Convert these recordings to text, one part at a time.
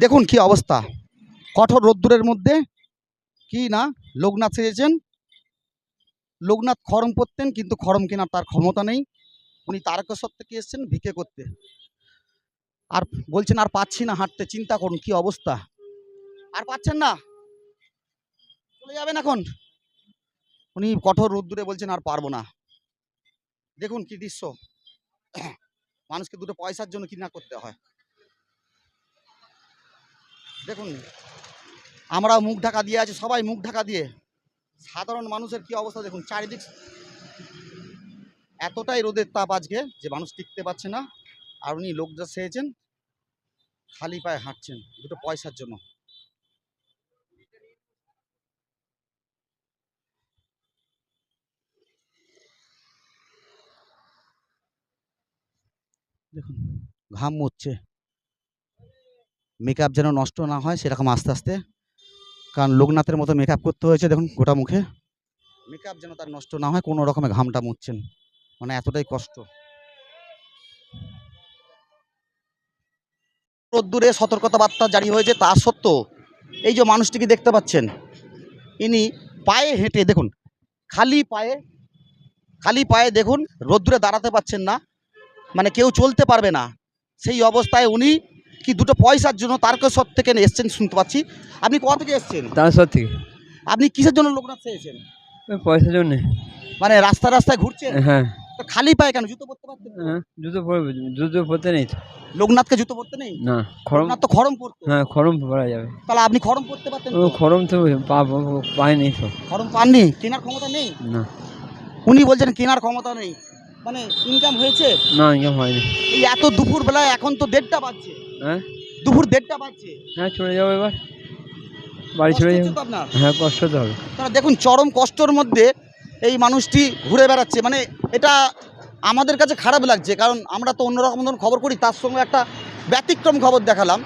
দেখুন কি অবস্থা। কঠোর রোদ্দুরের মধ্যে কি না লোকনাথ সেজেছেন। লোকনাথ খরম করতেন, কিন্তু খরম কেনার তার ক্ষমতা নেই। উনি তারকেশ্বর থেকে এসছেন? ভিকে করতে। আর বলছেন, আর পাচ্ছি না হাঁটতে। চিন্তা করুন, কি অবস্থা? আর পাচ্ছেন না। চলে যাবেন এখন। উনি কঠোর রোদ্দুরে বলছেন, আর পারব না। দেখুন কি দৃশ্য। মানুষকে দুটো পয়সার জন্য কি না করতে হয়। দেখুন আমরা মুখ ঢাকা দিয়ে আছি, সবাই মুখ ঢাকা দিয়ে। সাধারণ মানুষের কি অবস্থা দেখুন, চারিদিক এতটাই রোদের তাপ আজকে যে মানুষ টিকতে পারছে না। আর উনি লোকটা সেয়েছেন খালি পায়ে হাঁটছেন, দুটো পয়সার জন্য। দেখুন। ঘাম মুচ্ছে মেকআপ যেন নষ্ট না হয়, সেরকম আস্তে আস্তে। কারণ লোকনাথের মতো মেকআপ করতে হয়েছে দেখুন গোটা মুখে। মেকআপ যেন তার নষ্ট না হয়, কোনো রকমে ঘামটা মুচ্ছেন মানে এতটাই কষ্ট। রোদ্দুরে সতর্কতা বার্তা জারি হয়েছে তা সত্ত্বেও এই যে মানুষটিকে দেখতে পাচ্ছেন? ইনি পায়ে হেঁটে দেখুন, খালি পায়ে খালি পায়ে দেখুন, রোদ্দুরে দাঁড়াতে পাচ্ছেন না। মানে কেউ চলতে পারবে না। সেই অবস্থায় উনি কি দুটো পয়সার জন্য তারকেশ্বর থেকে এসছেন শুনতে পাচ্ছি। আপনি কোথা থেকে এসছেন? তারপর থেকে। আপনি কিসের জন্য লোকনাথ এসেছেন? পয়সার জন্যে। মানে রাস্তা রাস্তায় ঘুরছেন? হ্যাঁ। তো খালি পায়ে কেন? জুতো পরতে পারতেন হ্যাঁ জুতো পরবে জুতো পরতে নেই লোকনাথকে জুতো পরতে নেই? না খরম তো খরম পরতো। হ্যাঁ খরম পরা যাবে। তাহলে আপনি খরম পরতে পারতেন খরম তো পা পায় নেই তো। খরম পাননি? কেনার ক্ষমতা নেই? না। উনি বলছেন কেনার ক্ষমতা নেই। মানে ইনকাম হয়েছে? না ইনকাম হয়নি। এই এত দুপুর বেলায় এখন তো দেড়টা বাজছে। হ্যাঁ? দুপুর দেড়টা বাজছে। হ্যাঁ চলে যাব এবার। বাড়ি চলে যাব। আপনার? হ্যাঁ কষ্ট তো হবে। তারা দেখুন চরম কষ্টর মধ্যে এই মানুষটি ঘুরে বেড়াচ্ছে। মানে এটা আমাদের কাছে খারাপ লাগছে কারণ আমরা তো অন্যরকম ধরনের খবর করি তার সঙ্গে একটা ব্যতিক্রম খবর দেখালাম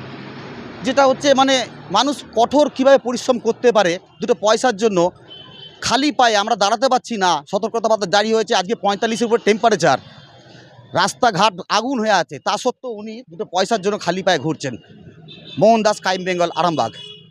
যেটা হচ্ছে মানে মানুষ কঠোর কীভাবে পরিশ্রম করতে পারে দুটো পয়সার জন্য খালি পায়ে আমরা দাঁড়াতে পারছি না। সতর্কতা বার্তা জারি হয়েছে। আজকে পঁয়তাল্লিশের উপর টেম্পারেচার রাস্তাঘাট আগুন হয়ে আছে। তা সত্ত্বেও উনি দুটো পয়সার জন্য খালি পায়ে ঘুরছেন। Mohan Das crime Bengal Arambagh